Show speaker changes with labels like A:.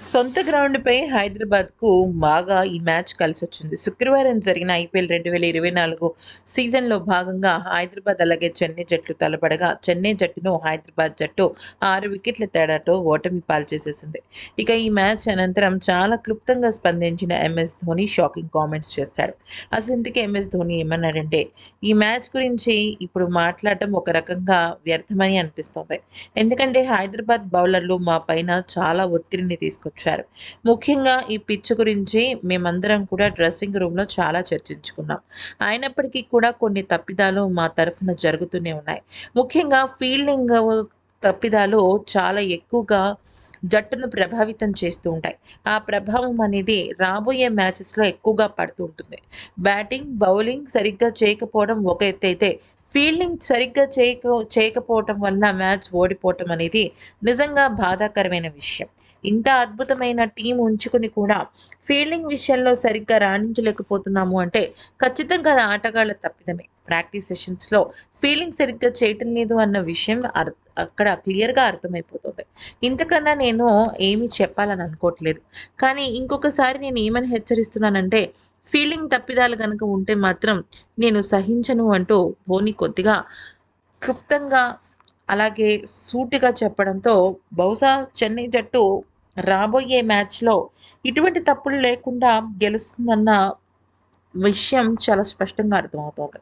A: సొంత గ్రౌండ్పై హైదరాబాద్కు బాగా ఈ మ్యాచ్ కలిసి వచ్చింది శుక్రవారం జరిగిన ఐపీఎల్ రెండు వేల ఇరవై నాలుగు సీజన్లో భాగంగా హైదరాబాద్ అలాగే చెన్నై జట్లు తలపడగా చెన్నై జట్టును హైదరాబాద్ జట్టు ఆరు వికెట్ల తేడాతో ఓటమి పాల్చేసేసింది. ఇక ఈ మ్యాచ్ అనంతరం చాలా క్లుప్తంగా స్పందించిన ఎంఎస్ ధోని షాకింగ్ కామెంట్స్ చేశాడు. అసలు ఇందుకే ఎంఎస్ ధోని ఏమన్నాడంటే ఈ మ్యాచ్ గురించి ఇప్పుడు మాట్లాడటం ఒక రకంగా వ్యర్థమని అనిపిస్తోంది. ఎందుకంటే హైదరాబాద్ బౌలర్లు మా పైన చాలా ఒత్తిడిని తీసుకు తీసుకొచ్చారు. ముఖ్యంగా ఈ పిచ్ గురించి మేమందరం కూడా డ్రెస్సింగ్ రూమ్లో చాలా చర్చించుకున్నాం. అయినప్పటికీ కూడా కొన్ని తప్పిదాలు మా తరఫున జరుగుతూనే ఉన్నాయి. ముఖ్యంగా ఫీల్డింగ్ తప్పిదాలు చాలా ఎక్కువగా జట్టును ప్రభావితం చేస్తూ ఉంటాయి. ఆ ప్రభావం అనేది రాబోయే మ్యాచెస్లో ఎక్కువగా పడుతూ ఉంటుంది. బ్యాటింగ్ బౌలింగ్ సరిగ్గా చేయకపోవడం ఒక ఎత్తు అయితే ఫీల్డింగ్ సరిగ్గా చేయక చేయకపోవటం వల్ల మ్యాచ్ ఓడిపోవటం అనేది నిజంగా బాధాకరమైన విషయం. ఇంత అద్భుతమైన టీం ఉంచుకుని కూడా ఫీల్డింగ్ విషయంలో సరిగ్గా రాణించలేకపోతున్నాము అంటే ఖచ్చితంగా అది ఆటగాళ్ళ తప్పిదమే. ప్రాక్టీస్ సెషన్స్లో ఫీల్డింగ్ సరిగ్గా చేయటం లేదు అన్న విషయం అర్థం. అక్కడ క్లియర్గా అర్థమైపోతుంది. ఇంతకన్నా నేను ఏమీ చెప్పాలని అనుకోవట్లేదు. కానీ ఇంకొకసారి నేను ఏమని హెచ్చరిస్తున్నానంటే ఫీల్డింగ్ తప్పిదాలు కనుక ఉంటే మాత్రం నేను సహించను అంటూ ధోని కొద్దిగా క్లుప్తంగా అలాగే సూటిగా చెప్పడంతో బహుశా చెన్నై జట్టు రాబోయే మ్యాచ్లో ఇటువంటి తప్పులు లేకుండా గెలుస్తుందన్న విషయం చాలా స్పష్టంగా అర్థమవుతుంది.